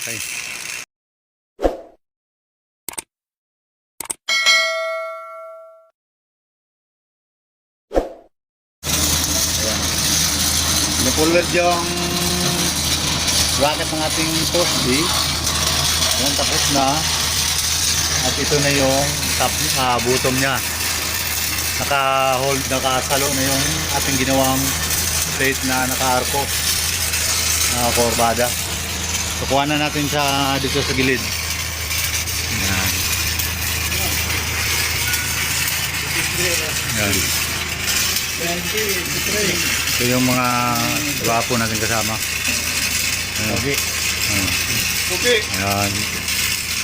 Okay. Ayan. Napulad yung bracket ng ating post B. Ayan, tapos na. At ito na yung top, ah, bottom niya. Naka-hold, nakasalo na yung ating ginawang plate na naka-arco. Naka-corbada. So, kuha na natin siya dito sa gilid. Ayan. Ayan. Ito yung mga gwapo natin kasama. Okay. Okay. Ayan.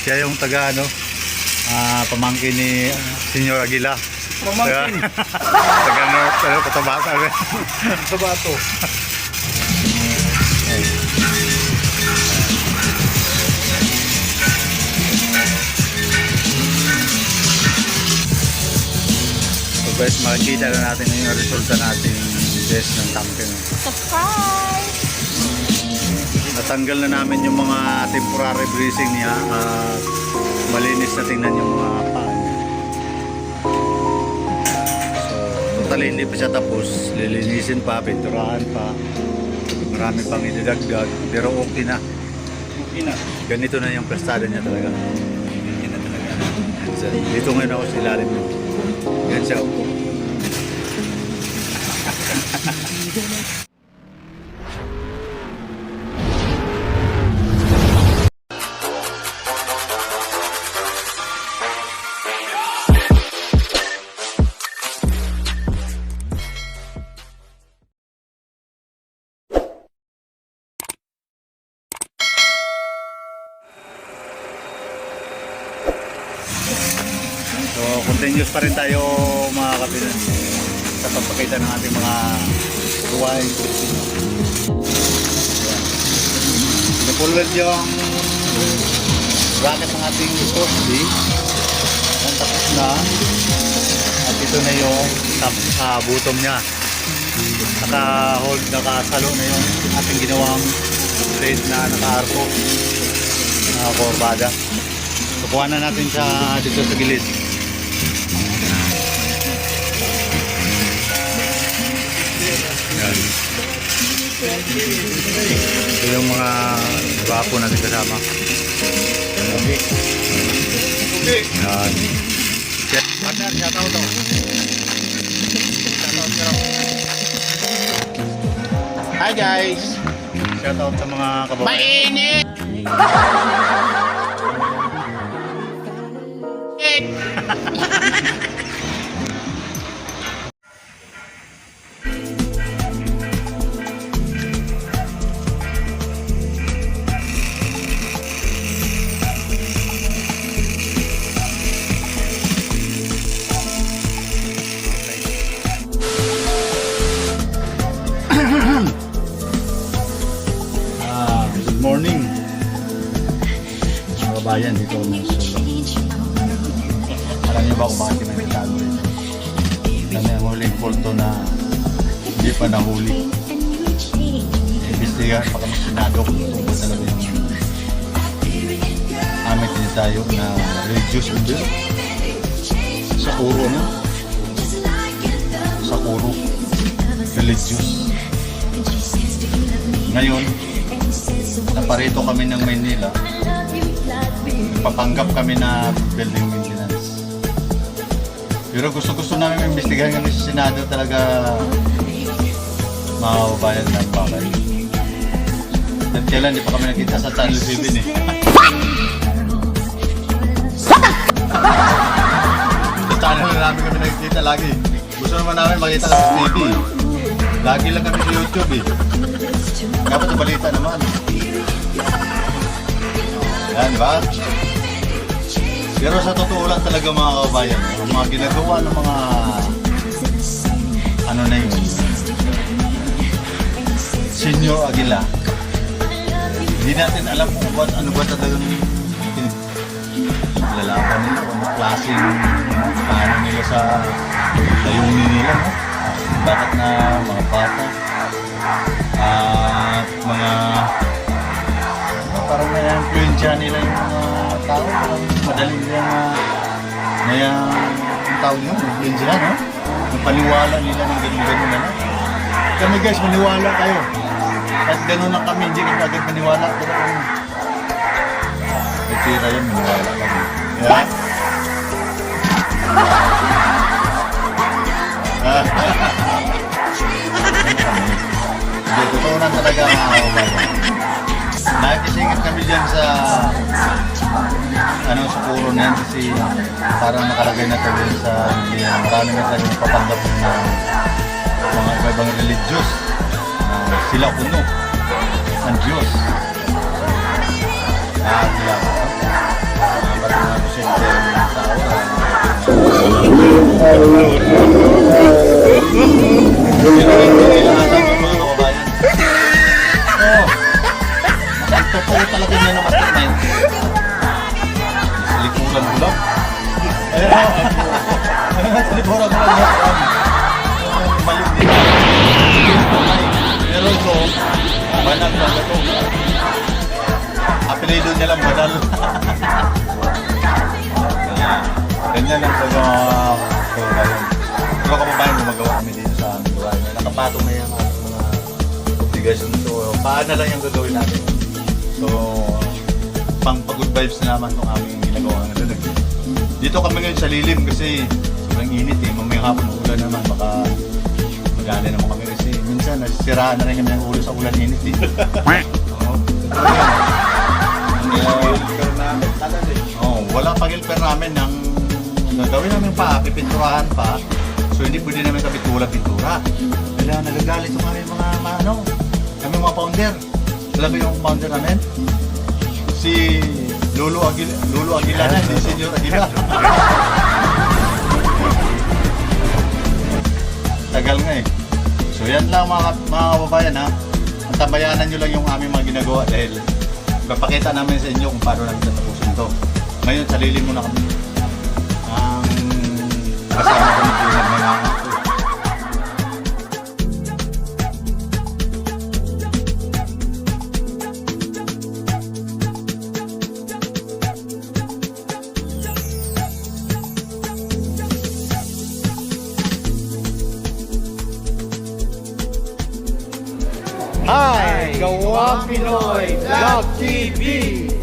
Siya yung taga ano, ah, pamangkin ni ah, Senyor Aguila. Pamangkin. taga North, ano, Cotabato. ano. Guys, makikita na natin yung resulta nating test ng tanke. No? Surprise! Natanggal na namin yung mga temporary breezing niya at malinis na tingnan yung mga paa niya. So, totally hindi pa siya tapos. Lilinisin pa, pinturahan pa. Marami pang idadagdag. Pero okay na. Okay na. Ganito na yung prestada niya talaga. Okay na talaga. So, dito ngayon ako sa ilalim niya. Yan siya. oh. So, continuous pa rin tayo mga kapilan sa pagpakita ng ating mga gawain. Napulad yung bracket ng ating post B. Yan, tapos na. At ito na yung top, ah, bottom niya. Naka-hold, nakasalo na yung ating ginawang plate na naka-arco. Naka-corbada. So, kuha na natin siya dito sa gilid. Yan. Ito yung mga gwapo natin kasama. Okay. Okay. Yan. Partner, shout out to. Shout out, out. Hi guys! Shout out sa mga kababayan. Mainit! Ah, good morning. Mga kabayan, dito. Alam niyo ba kung bakit kami nagtago rito? Kami ang huling kulto na hindi pa nahuli. Imbestigahan pa kami sinado kung tungkol talaga yung aming tinitayo na religious order. Sa kuro, no? Sa kuro. Religious. Ngayon, naparito kami ng Maynila. Papanggap kami na building maintenance. Pero gusto-gusto namin imbestigahan kami sa Senado talaga mga kababayan ng bakal. At kailan di pa kami nakita sa Channel 7 eh. sa channel na namin kami nakikita lagi. Gusto naman namin makita sa TV. Lagi lang kami sa YouTube eh. Dapat balita naman. Yan, ba? Pero sa totoo lang talaga mga kabayan, ang mga ginagawa ng mga ano na yun, Senior Aguila, hindi natin alam kung what, ano ba talagang pin- lalaban nila, kung klaseng paano nila sa layunin nila, no? Bakit na mga bata at mga parang na-influensya nila yung mga tao. Madali nila na na ang tawag yun, influensya, no? Yung paniwala nila ng ganun-ganun na lang. Kami guys, maniwala kayo. Kahit ganun lang kami, hindi kami agad maniwala. Pero ano, may tira yan, maniwala kami. Yeah. Hindi, totoo na talaga mga kababayan. Nakikisingit kami dyan sa ano sa puro na yan kasi parang nakalagay na kami sa Biblia. Marami na tayo papanggap na mga iba-ibang religious na sila puno ng Diyos. Ah, sila. Uh, ba't mga kusyente ng tao Pero hindi kababayan. Oo. Ang totoo talaga niya ng mastermind. Sa likuran ko lang. Ayun o. Sa likuran ko lang. Maling din. Pero ito, banal na ito. Apelido niya lang banal. Ganyan lang sa mga kababayan. Pero kababayan, gumagawa kami dito sa aming gawain. Nakapatong na ating mga obligasyon to. Paano lang yung gagawin natin. So, pang pag-good vibes na naman itong aming ginagawa ngayon. Dito kami ngayon sa lilim kasi sobrang init eh. Mamaya hapon ulan naman, baka magana naman kami kasi minsan nasisiraan na rin kami ng ulo sa ulan init eh. Oo. Na. Oh, wala pang helper namin ng gagawin namin pa, pipinturahan pa. So hindi pwede namin kapitulan pintura. Kaya nagagalit yung mga mga mga ano, kami mga founder. Alam mo yung founder namin? Si Lolo Aguila, Lolo Aguila na, hindi Senyor Aguila. Tagal nga eh. So yan lang mga, mga kababayan ha. Ang tabayanan nyo lang yung aming mga ginagawa dahil Papakita namin sa inyo kung paano namin tatapusin to. Ngayon, sa lilim muna kami. Ang kasama Hi! Gawa Pinoy Vlog TV!